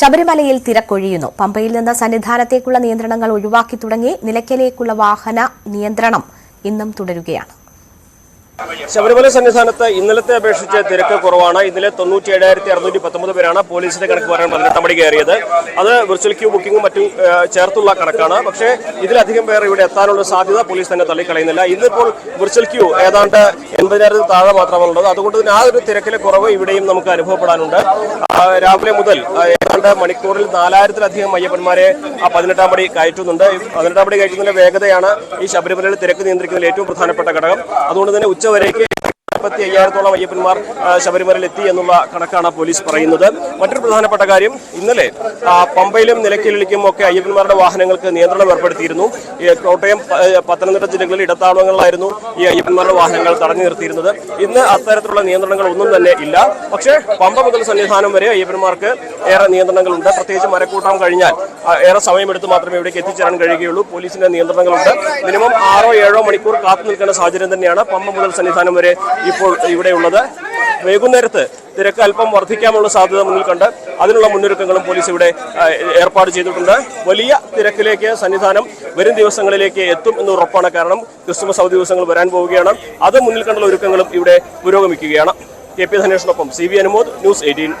ശബരിമലയിൽ തിരക്കൊഴിയുന്നു. പമ്പയിൽ നിന്ന് സന്നിധാനത്തേക്കുള്ള നിയന്ത്രണങ്ങൾ ഒഴിവാക്കി തുടങ്ങി നിലയ്ക്കലേക്കുള്ള വാഹന നിയന്ത്രണം ഇന്നും തുടരുകയാണ്. ശബരിമല സന്നിധാനത്ത് ഇന്നലത്തെ അപേക്ഷിച്ച് തിരക്ക് കുറവാണ്. ഇന്നലെ തൊണ്ണൂറ്റി ഏഴായിരത്തി അറുന്നൂറ്റി പത്തൊമ്പത് പേരാണ് പോലീസിന്റെ കണക്ക് പറയാൻ പതിനെട്ടാം മണി കയറിയത്. അത് വിർച്വൽ ക്യൂ ബുക്കിംഗും മറ്റും ചേർത്തുള്ള കണക്കാണ്. പക്ഷേ ഇതിലധികം പേർ ഇവിടെ എത്താനുള്ള സാധ്യത പോലീസ് തന്നെ തള്ളിക്കളയുന്നില്ല. ഇന്നിപ്പോൾ വിർച്വൽ ക്യൂ ഏതാണ്ട് എൺപതിനായിരത്തിൽ താഴെ മാത്രമാണുള്ളത്. അതുകൊണ്ട് തന്നെ ആ ഒരു തിരക്കിലെ കുറവ് ഇവിടെയും നമുക്ക് അനുഭവപ്പെടാനുണ്ട്. രാവിലെ മുതൽ ഏതാണ്ട് മണിക്കൂറിൽ നാലായിരത്തിലധികം അയ്യപ്പന്മാരെ ആ പതിനെട്ടാം പടി കയറ്റുന്നുണ്ട്. പതിനെട്ടാം പടി കയറ്റുന്നതിന്റെ വേഗതയാണ് ഈ ശബരിമലയിൽ തിരക്ക് നിയന്ത്രിക്കുന്നതിൽ ഏറ്റവും പ്രധാനപ്പെട്ട ഘടകം. അതുകൊണ്ട് തന്നെ ഉച്ചവരേക്ക് മുപ്പത്തി അയ്യായിരത്തോളം അയ്യപ്പന്മാർ ശബരിമലയിൽ എത്തി എന്നുള്ള കണക്കാണ് പോലീസ് പറയുന്നത്. മറ്റൊരു പ്രധാനപ്പെട്ട കാര്യം ഇന്നലെ പമ്പയിലും നിലയ്ക്കലിലേക്കും ഒക്കെ അയ്യപ്പന്മാരുടെ വാഹനങ്ങൾക്ക് നിയന്ത്രണം ഏർപ്പെടുത്തിയിരുന്നു. കോട്ടയം പത്തനംതിട്ട ജില്ലകളിൽ ഇടത്താവളങ്ങളിലായിരുന്നു ഈ അയ്യപ്പന്മാരുടെ വാഹനങ്ങൾ തടഞ്ഞു നിർത്തിയിരുന്നത്. ഇന്ന് അത്തരത്തിലുള്ള നിയന്ത്രണങ്ങൾ ഒന്നും തന്നെ ഇല്ല. പക്ഷേ പമ്പ മുതൽ സന്നിധാനം വരെ അയ്യപ്പന്മാർക്ക് ഏറെ നിയന്ത്രണങ്ങളുണ്ട്. പ്രത്യേകിച്ച് മരക്കൂട്ടം കഴിഞ്ഞാൽ ഏറെ സമയമെടുത്ത് മാത്രമേ ഇവിടേക്ക് എത്തിച്ചേരാൻ കഴിയുകയുള്ളൂ. പോലീസിന്റെ നിയന്ത്രണങ്ങളുണ്ട്. മിനിമം ആറോ ഏഴോ മണിക്കൂർ കാത്തു നിൽക്കേണ്ട സാഹചര്യം തന്നെയാണ് പമ്പ മുതൽ സന്നിധാനം വരെ ഇപ്പോൾ ഇവിടെയുള്ളത്. വൈകുന്നേരത്ത് തിരക്ക് അല്പം വർദ്ധിക്കാനുള്ള സാധ്യത മുന്നിൽ കണ്ട് അതിനുള്ള മുന്നൊരുക്കങ്ങളും പോലീസ് ഇവിടെ ഏർപ്പാട് ചെയ്തിട്ടുണ്ട്. വലിയ തിരക്കിലേക്ക് സന്നിധാനം വരും ദിവസങ്ങളിലേക്ക് എത്തും എന്ന് ഉറപ്പാണ്. കാരണം ക്രിസ്മസ് അവധി ദിവസങ്ങൾ വരാൻ പോവുകയാണ്. അത് മുന്നിൽ കണ്ടുള്ള ഒരുക്കങ്ങളും ഇവിടെ പുരോഗമിക്കുകയാണ്. K P ധനേഷിനൊപ്പം C V Anumod news eighteen.